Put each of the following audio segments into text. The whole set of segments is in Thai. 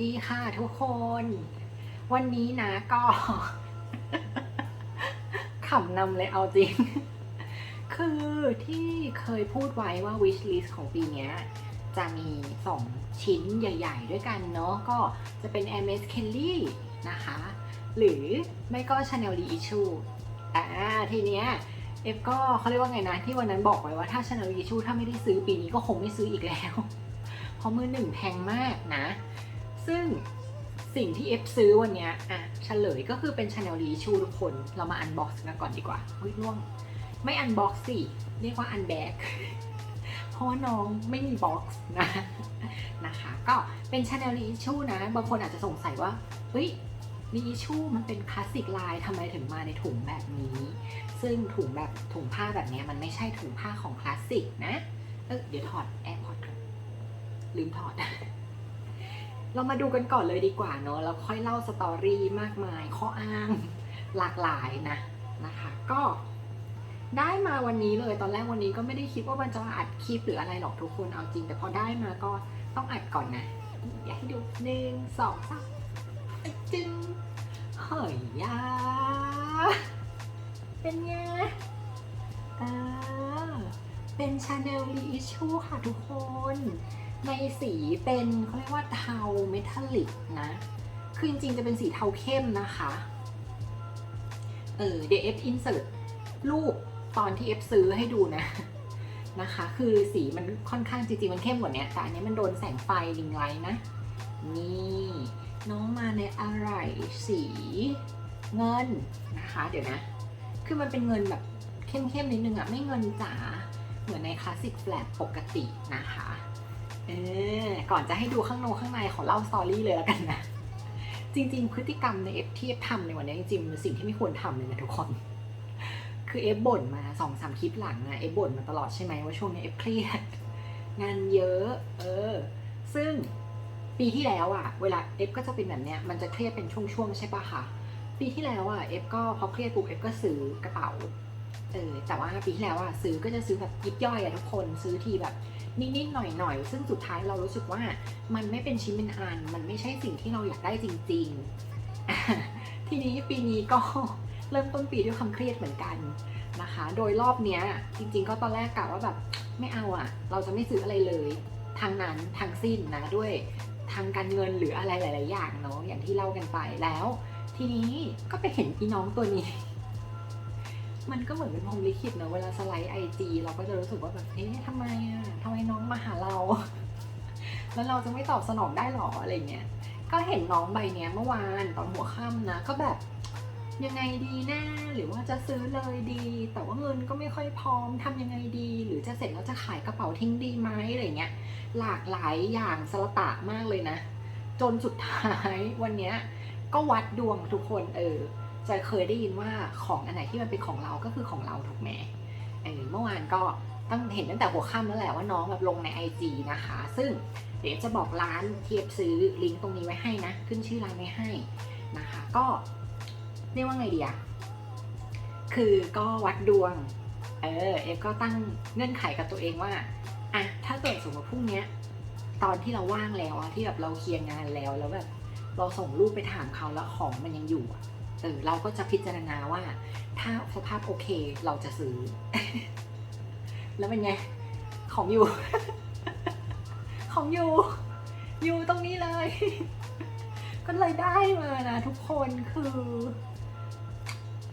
ดีค่ะทุกคน วันนี้นะก็ขำนำเลยเอาจริง คือที่เคยพูดไว้ว่า wish list ของปีนี้จะมี 2 ชิ้นใหญ่ ๆ ด้วยกันเนาะก็จะเป็น Hermes Kelly นะคะ หรือไม่ก็ Chanel Reissue อ่าทีเนี้ยเอฟก็เขาเรียกว่าไงนะ ที่วันนั้นบอกไว้ว่าถ้า Chanel Reissue ถ้าไม่ได้ซื้อปีนี้ก็คงไม่ซื้ออีกแล้ว เพราะมือหนึ่งแพงมากนะ ซึ่งสิ่งที่เอฟซื้อวันนี้อะเฉลยก็คือเป็น Chanel Reissue ทุกคน เรามาอันบ็อกซ์กันก่อนดีกว่าอุ้ยล่วง ไม่อันบ็อกซ์สิ เรียกว่าอันแบกเพราะว่าน้องไม่มีบ็อกซ์นะนะคะ ก็เป็น Chanel Reissue นะ บางคนอาจจะสงสัยว่าเฮ้ย Reissue มันเป็นคลาสสิกไลน์ทำไมถึงมาในถุงแบบนี้ ซึ่งถุงแบบถุงผ้าแบบนี้มันไม่ใช่ถุงผ้าของคลาสสิกนะ เออเดี๋ยวถอดแอร์พอร์ตลืมถอด เรามาดูกันก่อนเลยดีกว่าเนอะแล้วค่อยเล่าสตอรี่มากมายข้ออ้างหลากหลายนะนะคะก็ได้มาวันนี้เลยตอนแรกวันนี้ก็ไม่ได้คิดว่ามันจะอัดคลิปหรืออะไรหรอกทุกคนเอาจริง แต่พอได้มาก็ต้องอัดก่อนนะอยากให้ดูหนึ่งสองสามจึงเฮ้ยยาเป็นไงอ่าเป็น Chanel Reissue ค่ะทุกคน ในสีเป็นเขาเรียกว่าเทาเมทัลลิกนะ คือจริงๆจะเป็นสีเทาเข้มนะคะ เออเดี๋ยวเอฟอินเสิร์ตรูปตอนที่เอฟซื้อให้ดูนะนะคะ คือสีมันค่อนข้างจริงๆมันเข้มกว่านี้แต่อันนี้มันโดนแสงไฟลิงไลท์นะ นี่น้องมาในอะไรสีเงินนะคะ เดี๋ยวนะ คือมันเป็นเงินแบบเข้มๆนิดนึงอะไม่เงินจ๋าเหมือนในคลาสสิกแฟลตปกตินะคะ เออก่อนจะให้ดูข้างโนข้างในขอเล่าสตอรี่เลยแล้วกันนะ จริง ๆ พฤติกรรมในเอฟที่เอฟทำในวันนี้จริงๆมันเป็นสิ่งที่ไม่ควรทำเลยนะทุกคน คือเอฟบ่นมาสองสามคลิปหลังอะเอฟบ่นมาตลอดใช่ไหมว่าช่วงนี้เอฟเครียดงานเยอะ เออ ซึ่งปีที่แล้วอะเวลาเอฟก็จะเป็นแบบเนี้ยมันจะเครียดเป็นช่วงๆใช่ปะคะปีที่แล้วอะเอฟก็พอเครียดปุ๊บเอฟก็ซื้อกระเป๋า เออแต่ว่าปีที่แล้วอะซื้อก็จะซื้อแบบยิบย่อยอะทุกคนซื้อทีแบบนิดๆหน่อยๆ ซึ่งสุดท้ายเรารู้สึกว่ามันไม่เป็นชิ้นเป็นอัน มันไม่ใช่สิ่งที่เราอยากได้จริงๆ ทีนี้ปีนี้ก็เริ่มต้นปีด้วยความเครียดเหมือนกันนะคะ โดยรอบเนี้ยจริงๆ ก็ตอนแรกกะว่าแบบไม่เอาอะเราจะไม่ซื้ออะไรเลยทางนั้นทางสิ้นนะด้วยทางการเงินหรืออะไรหลาย ๆ อย่างเนาะอย่างที่เล่ากันไปแล้ว ทีนี้ก็ไปเห็นพี่น้องตัวนี้ มันก็เหมือนเป็นพรมลิขิตเนอะเวลาสไลด์ไอจีเราก็จะรู้สึกว่าแบบเอ๊ะทำไมอะทำไมน้องมาหาเรา แล้วเราจะไม่ตอบสนองได้หรออะไรเงี้ยก็เห็นน้องใบเนี้ยเมื่อวานตอนหัวค่ำนะก็แบบยังไงดีนะ หรือว่าจะซื้อเลยดี แต่ว่าเงินก็ไม่ค่อยพร้อมทำยังไงดี หรือจะเสร็จแล้วจะขายกระเป๋าทิ้งดีไหมอะไรเงี้ย หลากหลายอย่างสลตะมากเลยนะ จนสุดท้ายวันเนี้ยก็วัดดวงทุกคนเออ จะเคยได้ยินว่าของอันไหนที่มันเป็นของเราก็คือของเราถูกไหมเออเมื่อวานก็ตั้งเห็นตั้งแต่หัวค่ำแล้วแหละว่าน้องแบบลงใน IG นะคะ ซึ่งเดี๋ยวจะบอกร้านเทียบซื้อลิงก์ตรงนี้ไว้ให้นะ ขึ้นชื่อร้านไว้ให้นะคะ ก็เรียกว่าไงดีอะคือก็วัดดวง เออเอฟก็ตั้งเงื่อนไขกับตัวเองว่าอะถ้าเกิดสมมติพรุ่งนี้ตอนที่เราว่างแล้วอะที่แบบเราเคลียร์งานแล้วแล้วแบบเราส่งรูปไปถามเขาแล้วของมันยังอยู่อะ เออเราก็จะพิจารณาว่า ถ้าสภาพโอเคเราจะซื้อ แล้วเป็นไง ของอยู่ ของอยู่ อยู่ตรงนี้เลย ก็เลยได้มานะทุกคนคือ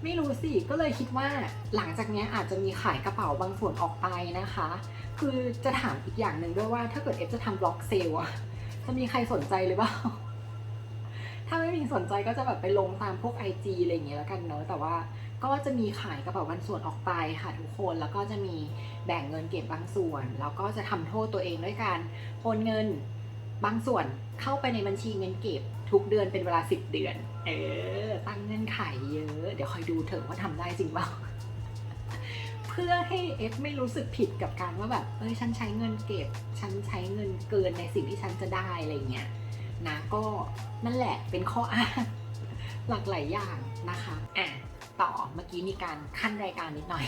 ไม่รู้สิ ก็เลยคิดว่า หลังจากนี้อาจจะมีขายกระเป๋าบางส่วนออกไปนะคะ คือจะถามอีกอย่างหนึ่งด้วยว่า ถ้าเกิดเอฟจะทำบล็อกเซลอะจะมีใครสนใจหรือเปล่า ถ้าไม่มีสนใจก็จะแบบไปลงตามพวก IG อะไรอย่างเงี้ยแล้วกันเนอะแต่ว่าก็จะมีขายกระเป๋าบางส่วนออกไปค่ะทุกคนแล้วก็จะมีแบ่งเงินเก็บบางส่วน แล้วก็จะทำโทษตัวเองด้วยการโอนเงินบางส่วนเข้าไปในบัญชีเงินเก็บทุกเดือนเป็นเวลา 10 เดือน เออ ตั้งเงื่อนไขเยอะ เดี๋ยวคอยดูเถอะว่าทำได้จริงเปล่า เพื่อให้เอฟไม่รู้สึกผิดกับการว่าแบบ เอ้ย ฉันใช้เงินเก็บ ฉันใช้เงินเกินในสิ่งที่ฉันจะได้อะไรเงี้ย นะก็นั่นแหละเป็นข้ออ้างหลากหลายอย่างนะคะอะต่อเมื่อกี้มีการขั้นรายการนิดหน่อย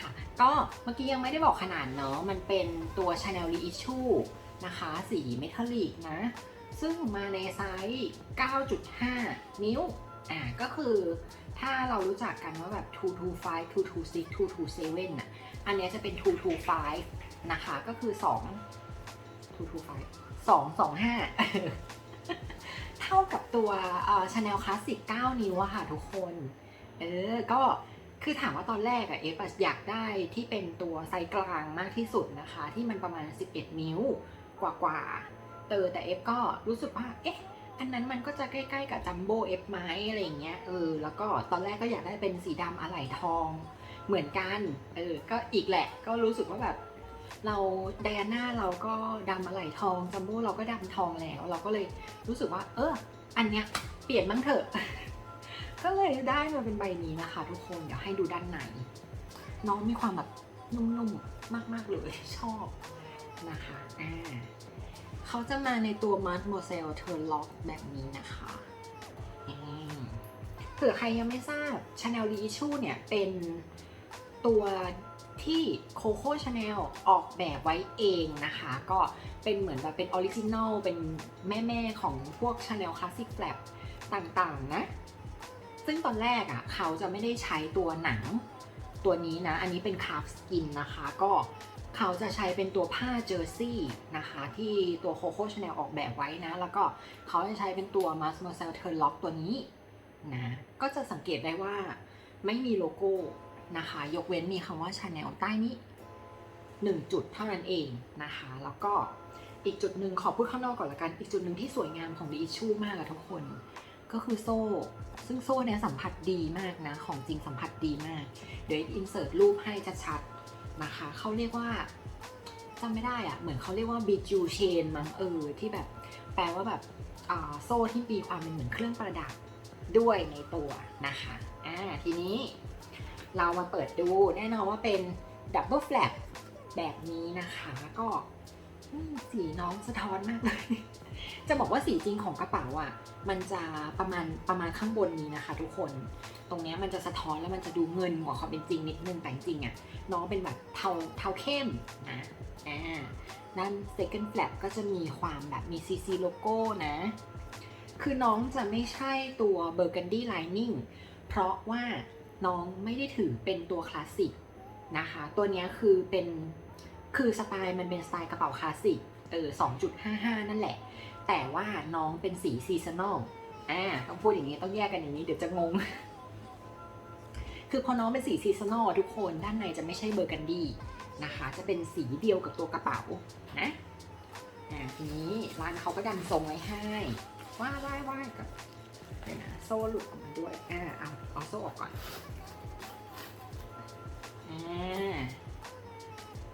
ค่ะก็เมื่อกี้ยังไม่ได้บอกขนาดเนาะมันเป็นตัว Chanel Reissue นะคะ สีเมทัลลิกนะ ซึ่งมาในไซส์ 9.5 นิ้วอ่าก็คือถ้าเรารู้จักกันว่าแบบ 225 226 227น่ะอันเนี้ยจะเป็น 225 นะคะ ก็คือ 2 225 225 เท่ากับตัวเอ่อ Chanel Classic 9นิ้วอะค่ะทุกคน เออ ก็คือถามว่าตอนแรกอะเอฟอยากได้ที่เป็นตัวไซส์กลางมากที่สุดนะคะ ที่มันประมาณ 11 นิ้วกว่าๆเออแต่เอฟก็รู้สึกว่า เอ๊ะ อันนั้นมันก็จะใกล้ๆกับจัมโบ้เอฟไหมอะไรอย่างเงี้ย เออ แล้วก็ตอนแรกก็อยากได้เป็นสีดำอะไหล่ทองเหมือนกัน เออ ก็อีกแหละ ก็รู้สึกว่าแบบ เราไดอาน่าเราก็ดำอะไหล่ทองจัมโบ้เราก็ดำทองแล้ว เราก็เลยรู้สึกว่า เออ อันเนี้ยเปลี่ยนบ้างเถอะ ก็เลยได้มาเป็นใบนี้นะคะ ทุกคนเดี๋ยวให้ดูด้านในน้องมีความแบบนุ่มๆมากๆเลยชอบนะคะอ่าเขาจะมาในตัวมัดโมเซลเทอร์ล็อกแบบนี้นะคะอืมเผื่อใครยังไม่ทราบ Chanel Reissue เนี่ยเป็นตัว ที่โคโค่ชาแนลออกแบบไว้เองนะคะ ก็เป็นเหมือนแบบเป็นออริจินอลเป็นแม่ ๆ ของพวก Chanel Classic Flap ต่างๆนะ ซึ่งตอนแรกอะ่ะเขาจะไม่ได้ใช้ตัวหนังตัวนี้นะ อันนี้เป็นคาร์ฟสกินนะคะ ก็เขาจะใช้เป็นตัวผ้าเจอร์ซี่นะคะ ที่ตัวโคโค่ชาแนลออกแบบไว้นะ แล้วก็เขาจะใช้เป็นตัวมัสโมเซลเทอร์ล็อกตัวนี้นะ ก็จะสังเกตได้ว่าไม่มีโลโก้ นะคะ ยกเว้นมีคำว่าชาแนลใต้นี้1จุดเท่านั้นเองนะคะ แล้วก็อีกจุดหนึ่งขอพูดข้างนอกก่อนละกัน อีกจุดหนึ่งที่สวยงามของ The Issue มากอะทุกคน ก็คือโซ่ ซึ่งโซ่เนี่ยสัมผัสดีมากนะ ของจริงสัมผัสดีมาก เดี๋ยวอินเสิร์ตรูปให้ชัดๆนะคะ เขาเรียกว่าจำไม่ได้อะเหมือนเขาเรียกว่าบิจูเชนมั้งเออที่แบบ แปลว่าแบบโซ่ที่มีความเป็นเหมือนเครื่องประดับด้วยในตัวนะคะอ่าทีนี้ เรามาเปิดดูแน่นอนว่าเป็นดับเบิลแฟลปแบบนี้นะคะก็สีน้องสะท้อนมากเลย จะบอกว่าสีจริงของกระเป๋าอะ มันจะประมาณประมาณข้างบนนี้นะคะ ทุกคน ตรงเนี้ยมันจะสะท้อนแล้วมันจะดูเงินกว่าความเป็นจริงนิดนึงแต่จริงอะ น้องเป็นแบบเทาเทาเข้มนะอ่าด้าน second flap ก็จะมีความแบบมี CC โลโก้นะ คือน้องจะไม่ใช่ตัว burgundy lining เพราะว่า น้องไม่ได้ถือเป็นตัวคลาสสิกนะคะ ตัวนี้คือเป็นคือสไตล์มันเป็นสไตล์กระเป๋าคลาสสิกเออ2.55 นั่นแหละ แต่ว่าน้องเป็นสีซีซันอลอ่าต้องพูดอย่างนี้ต้องแยกกันอย่างนี้เดี๋ยวจะงง คือพอน้องเป็นสีซีซันอลทุกคนด้านในจะไม่ใช่เบอร์กันดีนะคะ จะเป็นสีเดียวกับตัวกระเป๋านะอ่าทีนี้ร้านเขาก็ดันทรงไว้ให้ว่าว่าว่ากับเดี๋ยวนะ โซ่หลุดออกมาด้วยอ่าเอาเอาโซ่ออกก่อนอ่า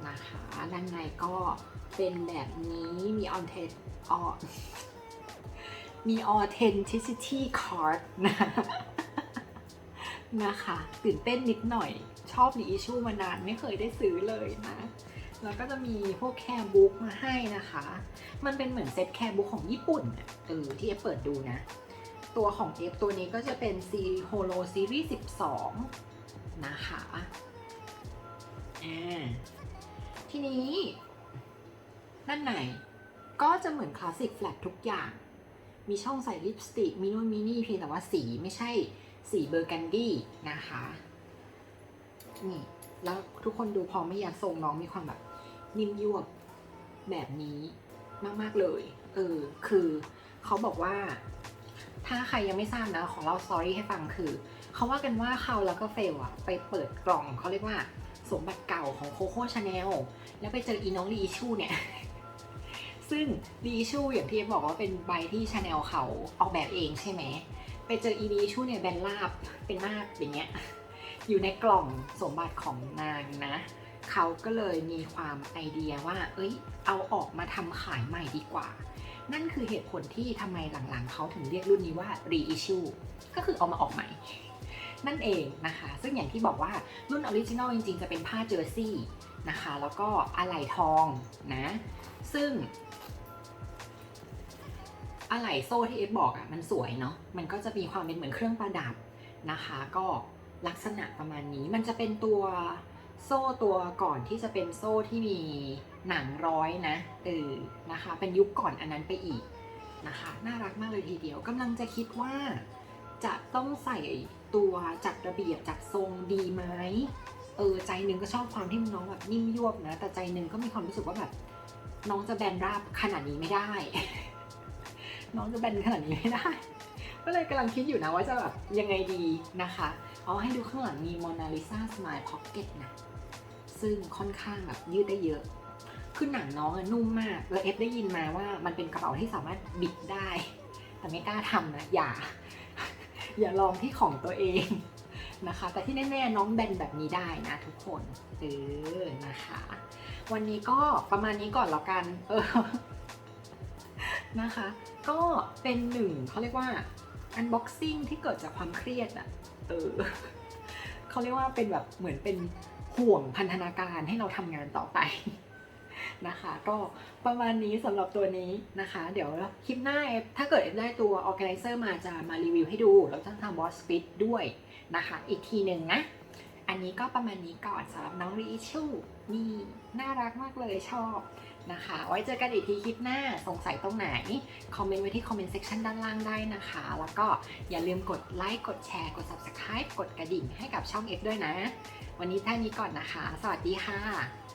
นะคะด้านในก็เป็นแบบนี้มี on t e ออมี authenticity card นะนะคะตื่นเต้นนิดหน่อย ชอบ reissue มานานไม่เคยได้ซื้อเลยนะ แล้วก็จะมีพวกแคร์บุ๊กมาให้นะคะ มันเป็นเหมือนเซ็ตแคร์บุ๊กของญี่ปุ่นอะเออที่เอเปิดดูนะ ตัวของเอฟตัวนี้ก็จะเป็น C Holo Series 12 นะคะทีนี้ด้านในก็จะเหมือนคลาสสิกแฟลตทุกอย่าง มีช่องใส่ลิปสติก มีนู่นมีนี่เพียงแต่ว่าสีไม่ใช่สีเบอร์กันดี้นะคะ นี่ แล้วทุกคนดูพอไม่อยากทรงน้องมีความแบบ นิ่มยวบแบบนี้มาก ๆ เลย เออ คือเขาบอกว่า ถ้าใครยังไม่ทราบนะของเราสตอรี่ให้ฟังคือ เขาว่ากันว่าเขาแล้วก็เฟลอะไปเปิดกล่องเขาเรียกว่าสมบัติเก่าของโคโค่ชาแนลแล้วไปเจออีน้องรีชูเนี่ย ซึ่งรีชูอย่างที่บอกว่าเป็นใบที่ชาแนลเขาออกแบบเองใช่ไหม ไปเจออีรีชูเนี่ยแบนราบเป็นมากอย่างเงี้ยอยู่ในกล่องสมบัติของนางนะ เขาก็เลยมีความไอเดียว่า เอ้ย เอาออกมาทำขายใหม่ดีกว่า นั่นคือเหตุผลที่ทำไมหลังๆ เขาถึงเรียกรุ่นนี้ว่า reissue ก็คือเอามาออกใหม่ นั่นเองนะคะ ซึ่งอย่างที่บอกว่ารุ่นออริจินอลจริงๆ จะเป็นผ้าเจอร์ซี่นะคะ แล้วก็อะไหล่ทองนะ ซึ่งอะไหล่โซ่ที่เอฟบอกอะ่ะมันสวยเนาะ มันก็จะมีความเป็นเหมือนเครื่องประดับนะคะ ก็ลักษณะประมาณนี้ มันจะเป็นตัว โซ่ตัวก่อนที่จะเป็นโซ่ที่มีหนังร้อยนะเออนะคะ เป็นยุคก่อนอันนั้นไปอีกนะคะ น่ารักมากเลยทีเดียวกำลังจะคิดว่า จะต้องใส่ตัวจัดระเบียบจัดทรงดีไหมเออใจหนึ่งก็ชอบความที่น้องแบบนิ่มยวบนะ แต่ใจหนึ่งก็มีความรู้สึกว่าแบบ น้องจะแบนราบขนาดนี้ไม่ได้ น้องจะแบนขนาดนี้ไม่ได้ ก็เลยกำลังคิดอยู่นะว่าจะแบบยังไงดีนะคะ เอาให้ดูข้างหลังมี Mona Lisa Smile Pocket นะ ซึ่งค่อนข้างแบบยืดได้เยอะ คือหนังน้องอะนุ่มมากแล้วเอฟได้ยินมาว่ามันเป็นกระเป๋าที่สามารถบิดได้ แต่ไม่กล้าทำนะ อย่า อย่าลองที่ของตัวเองนะคะ แต่ที่แน่ๆน้องแบนแบบนี้ได้นะทุกคนเออนะคะ วันนี้ก็ประมาณนี้ก่อนแล้วกัน เออนะคะ ก็เป็นหนึ่งเขาเรียกว่า unboxing ที่เกิดจากความเครียดอะเออเขาเรียกว่าเป็นแบบเหมือนเป็น ห่วงพันธนาการให้เราทำงานต่อไปนะคะ ก็ประมาณนี้สำหรับตัวนี้นะคะ เดี๋ยวคลิปหน้าเอฟถ้าเกิดเอฟได้ตัว organizer มาจะมารีวิวให้ดู แล้วจะทำ boss fit ด้วยนะคะ อีกทีหนึ่งนะ อันนี้ก็ประมาณนี้ก่อนสำหรับน้องรีชูนี่น่ารักมากเลยชอบนะคะ ไว้เจอกันอีกทีคลิปหน้าสงสัยตรงไหน คอมเมนต์ไว้ที่คอมเมนต์เซ็กชันด้านล่างได้นะคะ แล้วก็อย่าลืมกดไลค์กดแชร์กด subscribe กดกระดิ่งให้กับช่อง F ด้วยนะ วันนี้แค่นี้ก่อนนะคะ สวัสดีค่ะ